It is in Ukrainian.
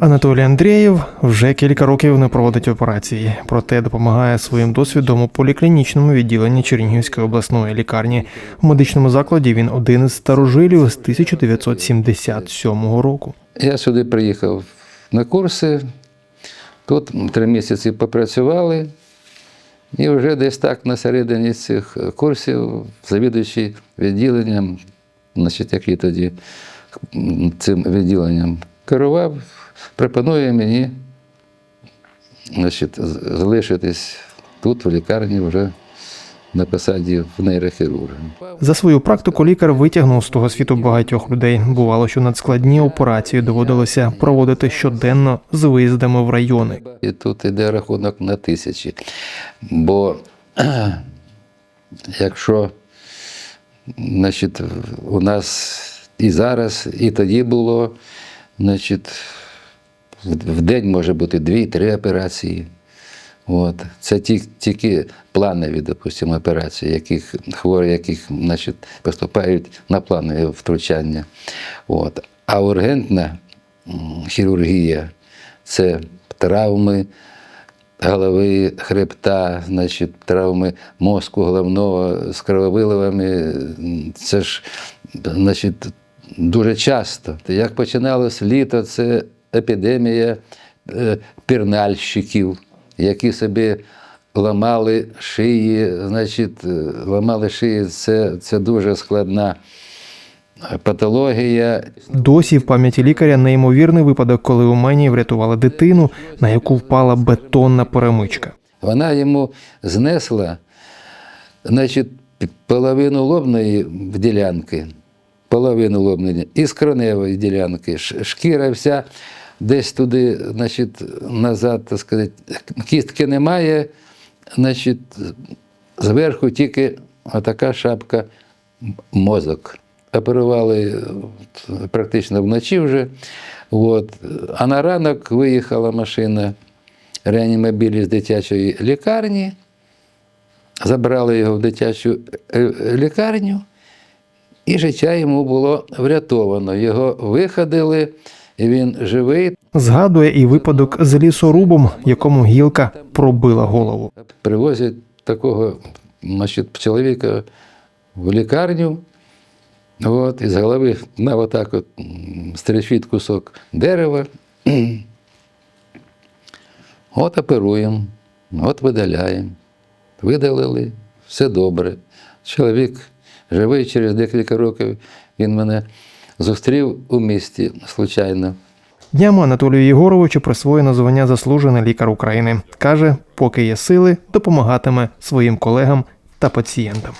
Анатолій Андрієв вже кілька років не проводить операції, проте допомагає своїм досвідом у поліклінічному відділенні Чернігівської обласної лікарні. В медичному закладі він один із старожилів з 1977 року. Я сюди приїхав на курси, тут три місяці попрацювали, і вже десь так на середині цих курсів, завідуючий відділенням, значить, який тоді цим відділенням керував, пропонує мені значить, залишитись тут, в лікарні, вже на посаді в нейрохірурга. За свою практику лікар витягнув з того світу багатьох людей. Бувало, що надскладні операції доводилося проводити щоденно з виїздами в райони. І тут йде рахунок на тисячі. Бо якщо значить, у нас і зараз, і тоді було, значить, в день може бути дві-три операції. От. Це ті, тільки планові, допустимо, операції, яких хворі, яких значить, поступають на планові втручання. От. А ургентна хірургія це травми голови, хребта, значить, травми мозку головного з крововиливами. Це ж значить, дуже часто. Як починалось літо, це епідемія е, пірнальщиків, які собі ламали шиї, значить, е, ламали шиї, це, це дуже складна патологія. Досі в пам'яті лікаря неймовірний випадок, коли у мені врятували дитину, на яку впала бетонна перемичка. Вона йому знесла значить, половину лобної ділянки, половину лобної і скроневої ділянки. Шкіра вся десь туди, значить, назад, так сказати, кістки немає, значить, зверху тільки отака шапка мозок. Оперували практично вночі вже. От. А на ранок виїхала машина реанімобілі з дитячої лікарні, забрали його в дитячу е, лікарню, і життя йому було врятовано. Його виходили, і він живий. Згадує і випадок з лісорубом, якому гілка пробила голову. Привозять такого значить, чоловіка в лікарню. От, і з голови на отак от стрічить кусок дерева. От оперуємо, от видаляємо. Видалили, все добре. Чоловік живий через декілька років, він мене зустрів у місті случайно. Днями Анатолію Єгоровичу присвоєно звання заслужений лікар України. Каже, поки є сили, допомагатиме своїм колегам та пацієнтам.